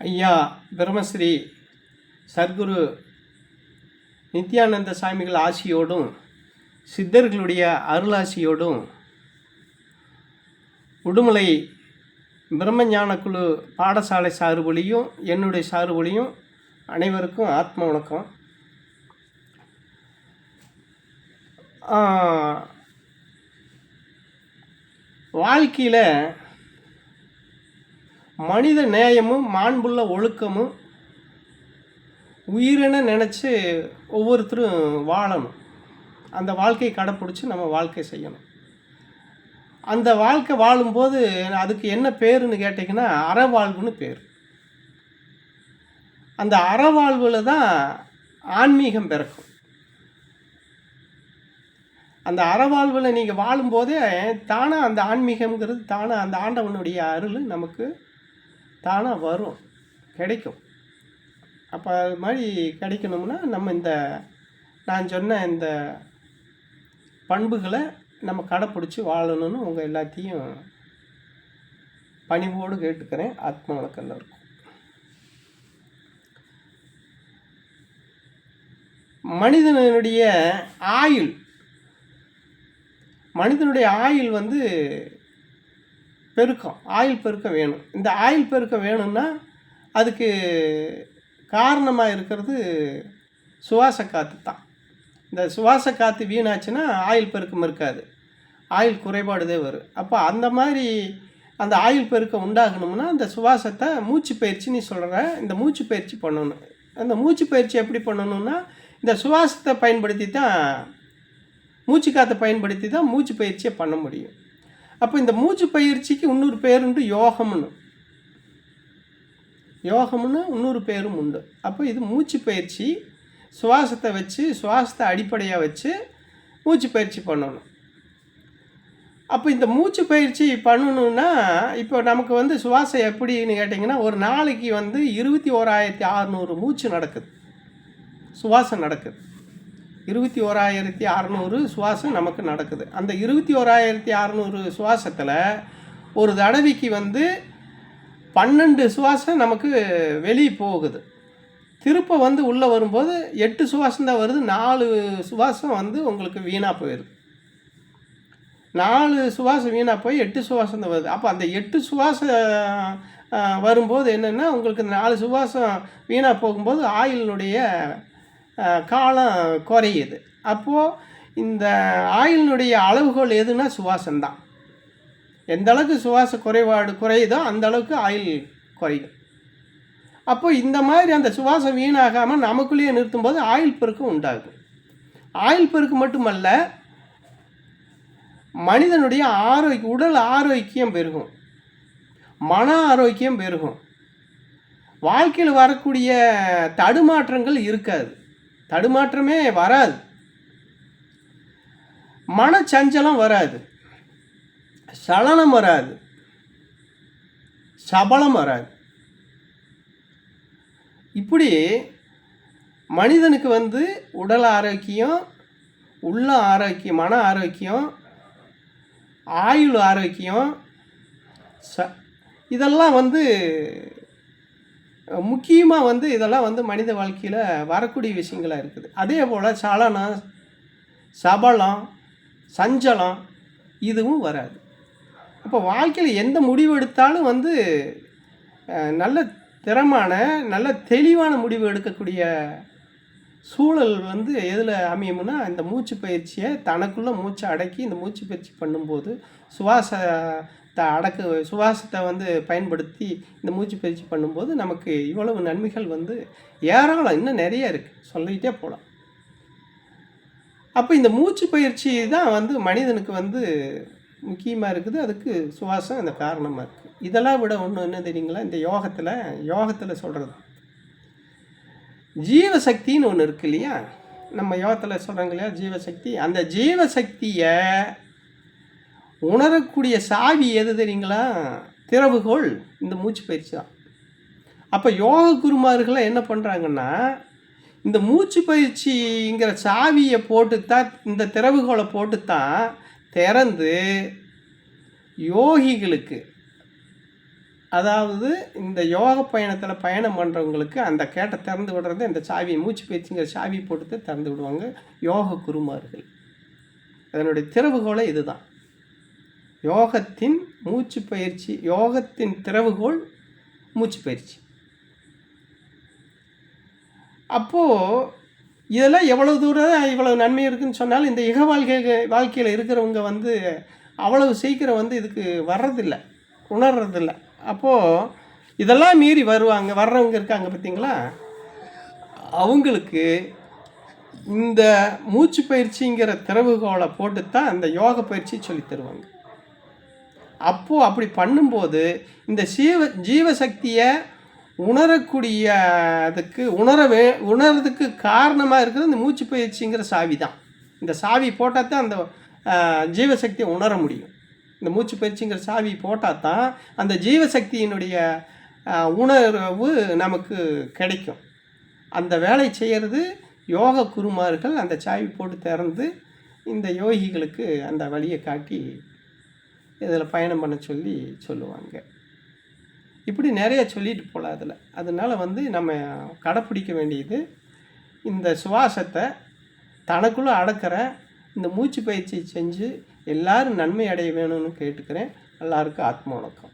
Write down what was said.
ஐயா பிரம்மஸ்ரீ சத்குரு நித்யானந்த சாமிகள் ஆசியோடும் சித்தர்களுடைய அருளாசியோடும் உடுமலை பிரம்மஞான குழு பாடசாலை சார்பொழியும் என்னுடைய சார்பொழியும் அனைவருக்கும் ஆத்ம வணக்கம். வாழ்க்கையில் மனித நேயமும் மாண்புள்ள ஒழுக்கமும் உயிரென நினச்சி ஒவ்வொருத்தரும் வாழணும். அந்த வாழ்க்கையை கடைப்பிடிச்சி நம்ம வாழ்க்கை செய்யணும். அந்த வாழ்க்கை வாழும்போது அதுக்கு என்ன பேருன்னு கேட்டிங்கன்னா அறவாழ்வுன்னு பேர். அந்த அறவாழ்வில் தான் ஆன்மீகம் பிறக்கும். அந்த அறவாழ்வில் நீங்கள் வாழும்போதே தானாக அந்த ஆன்மீகம்ங்கிறது தானாக அந்த ஆண்டவனுடைய அருள் நமக்கு தானாக வரும். கிடைக்கும். அப்போ அது மாதிரி கிடைக்கணும்னா நம்ம இந்த நான் சொன்ன இந்த பண்புகளை நம்ம கடைப்பிடிச்சி வாழணும்னு உங்கள் எல்லாத்தையும் பணிவோடு கேட்டுக்கிறேன். ஆத்ம வணக்கம் இருக்கும். மனிதனுடைய ஆயுள் மனிதனுடைய ஆயுள் வந்து பெருக்கம் ஆயில் பெருக்கம் வேணும். இந்த ஆயில் பெருக்கம் வேணும்னா அதுக்கு காரணமாக இருக்கிறது சுவாச காற்று தான். இந்த சுவாச காற்று வீணாச்சுன்னா ஆயில் பெருக்கம் இருக்காது. ஆயில் குறைபாடுதே வரும். அப்போ அந்த மாதிரி அந்த ஆயுள் பெருக்கம் உண்டாகணும்னா அந்த சுவாசத்தை மூச்சு பயிற்சின்னு சொல்கிற இந்த மூச்சு பயிற்சி பண்ணணும். அந்த மூச்சு பயிற்சி எப்படி பண்ணணும்னா இந்த சுவாசத்தை பயன்படுத்தி தான் மூச்சு காற்றை பயன்படுத்தி தான் மூச்சு பயிற்சியை பண்ண முடியும். அப்போ இந்த மூச்சு பயிற்சிக்கு இன்னொரு பேருண்டு யோகம்னு. யோகம்னு இன்னொரு பேரும் உண்டு. அப்போ இது மூச்சு பயிற்சி சுவாசத்தை வச்சு சுவாசத்தை அடிப்படையாக வச்சு மூச்சு பயிற்சி பண்ணணும். அப்போ இந்த மூச்சு பயிற்சி பண்ணணுன்னா இப்போ நமக்கு வந்து சுவாசம் எப்படின்னு கேட்டிங்கன்னா ஒரு நாளைக்கு வந்து இருபத்தி ஓராயிரத்தி அறநூறு மூச்சு நடக்குது. சுவாசம் நடக்குது. இருபத்தி ஓராயிரத்தி அறநூறு சுவாசம் நமக்கு நடக்குது. அந்த இருபத்தி ஓராயிரத்தி அறநூறு சுவாசத்தில் ஒரு தடவைக்கு வந்து பன்னெண்டு சுவாசம் நமக்கு வெளியே போகுது. திருப்ப வந்து உள்ளே வரும்போது எட்டு சுவாசம் தான் வருது. நாலு சுவாசம் வந்து உங்களுக்கு வீணாக போயிடுது நாலு சுவாசம் வீணாக போய் எட்டு சுவாசம் தான் வருது. அப்போ அந்த எட்டு சுவாசம் வரும்போது என்னென்னா உங்களுக்கு இந்த நாலு சுவாசம் வீணாக போகும்போது ஆயிலினுடைய காலம் குறையுது. அப்போது இந்த ஆயிலினுடைய அளவுகோல் எதுனா சுவாசம்தான். எந்த அளவுக்கு சுவாச குறைபாடு குறையுதோ அந்த அளவுக்கு ஆயில் குறையும். அப்போ இந்த மாதிரி அந்த சுவாசம் வீணாகாமல் நமக்குள்ளேயே நிறுத்தும்போது ஆயில் பெருக்கம் உண்டாகும். ஆயில் பெருக்கு மட்டுமல்ல மனிதனுடைய ஆரோக்கிய உடல் ஆரோக்கியம் பெருகும். மன ஆரோக்கியம் பெருகும். வாழ்க்கையில் வரக்கூடிய தடுமாற்றங்கள் இருக்காது. தடுமாற்றமே வராது. மனச்சஞ்சலம் வராது. சலனம் வராது. சபலம் வராது. இப்படி மனிதனுக்கு வந்து உடல் ஆரோக்கியம் உள்ள ஆரோக்கியம் மன ஆரோக்கியம் ஆயுள் ஆரோக்கியம் ச இதெல்லாம் வந்து முக்கியமாக வந்து இதெல்லாம் வந்து மனித வாழ்க்கையில் வரக்கூடிய விஷயங்களாக இருக்குது. அதே போல் சலனம் சபலம் சஞ்சலம் இதுவும் வராது. அப்போ வாழ்க்கையில் எந்த முடிவு எடுத்தாலும் வந்து நல்ல திறமான நல்ல தெளிவான முடிவு எடுக்கக்கூடிய சூழல் வந்து எதில் அமையும்னா இந்த மூச்சு பயிற்சியை தனக்குள்ளே மூச்சை அடக்கி இந்த மூச்சு பயிற்சி பண்ணும்போது அடக்கு சுவாசத்தை வந்து பயன்படுத்தி இந்த மூச்சு பயிற்சி பண்ணும்போது நமக்கு இவ்வளவு நன்மைகள் வந்து ஏராளம் இன்னும் நிறைய இருக்குது சொல்லிக்கிட்டே போகலாம் அப்போ இந்த மூச்சு பயிற்சி தான் வந்து மனிதனுக்கு வந்து முக்கியமாக இருக்குது. அதுக்கு சுவாசம் அந்த காரணமாக இருக்குது இதெல்லாம் விட ஒன்று என்ன தெரியுங்களா? இந்த யோகத்தில் யோகத்தில் சொல்கிறது ஜீவசக்தின்னு ஒன்று இருக்கு இல்லையா? நம்ம யோகத்தில் சொல்கிறாங்க இல்லையா? ஜீவசக்தி. அந்த ஜீவசக்தியை உணரக்கூடிய சாவி எது தெரியுங்களா? திறவுகோள் இந்த மூச்சு பயிற்சி தான். அப்போ யோக குருமார்கள் என்ன பண்ணுறாங்கன்னா இந்த மூச்சு பயிற்சிங்கிற சாவியை போட்டு தான் இந்த திறவுகோலை போட்டுத்தான் திறந்து யோகிகளுக்கு அதாவது இந்த யோக பயணத்தில் பயணம் பண்ணுறவங்களுக்கு அந்த கேட்டை திறந்து விடுறது இந்த சாவி மூச்சு பயிற்சிங்கிற சாவி போட்டு திறந்து விடுவாங்க யோக குருமார்கள். அதனுடைய திறவுகோலை இதுதான். யோகத்தின் மூச்சு பயிற்சி யோகத்தின் திறவுகோள் மூச்சு பயிற்சி அப்போது இதெல்லாம் எவ்வளோ தூரம் இவ்வளவு நன்மை இருக்குன்னு சொன்னாலும் இந்த இக வாழ்க்கை வாழ்க்கையில் இருக்கிறவங்க வந்து அவ்வளவு சீக்கிரம் வந்து இதுக்கு வர்றதில்லை உணர்றதில்ல. அப்போது இதெல்லாம் மீறி வருவாங்க வர்றவங்க இருக்காங்க பார்த்தீங்களா? அவங்களுக்கு இந்த மூச்சு பயிற்சிங்கிற திறவுகோலை போட்டு தான் அந்த யோக பயிற்சி சொல்லித் தருவாங்க. அப்போது அப்படி பண்ணும்போது இந்த சீவ ஜீவசக்தியை உணரக்கூடிய அதுக்கு உணர வே உணர்றதுக்கு காரணமாக இருக்கிறது இந்த மூச்சு பயிற்சிங்கிற சாவி தான் இந்த சாவி போட்டால் தான் அந்த ஜீவசக்தியை உணர முடியும். இந்த மூச்சு பயிற்சிங்கிற சாவி போட்டால் தான் அந்த ஜீவசக்தியினுடைய உணர்வு நமக்கு கிடைக்கும். அந்த வேலை செய்கிறது யோக குருமார்கள் அந்த சாவி போட்டு திறந்து இந்த யோகிகளுக்கு அந்த வழியை காட்டி இதில் பயணம் பண்ண சொல்லி சொல்லுவாங்க. இப்படி நிறைய சொல்லிட்டு போகலாம் அதில் அதனால் வந்து நம்ம கடைப்பிடிக்க வேண்டியது இந்த சுவாசத்தை தனக்குள்ளே அடக்கிற இந்த மூச்சு பயிற்சி செஞ்சு எல்லோரும் நன்மை அடைய வேணும்னு கேட்டுக்கிறேன். எல்லாருக்கும் ஆத்ம வணக்கம்.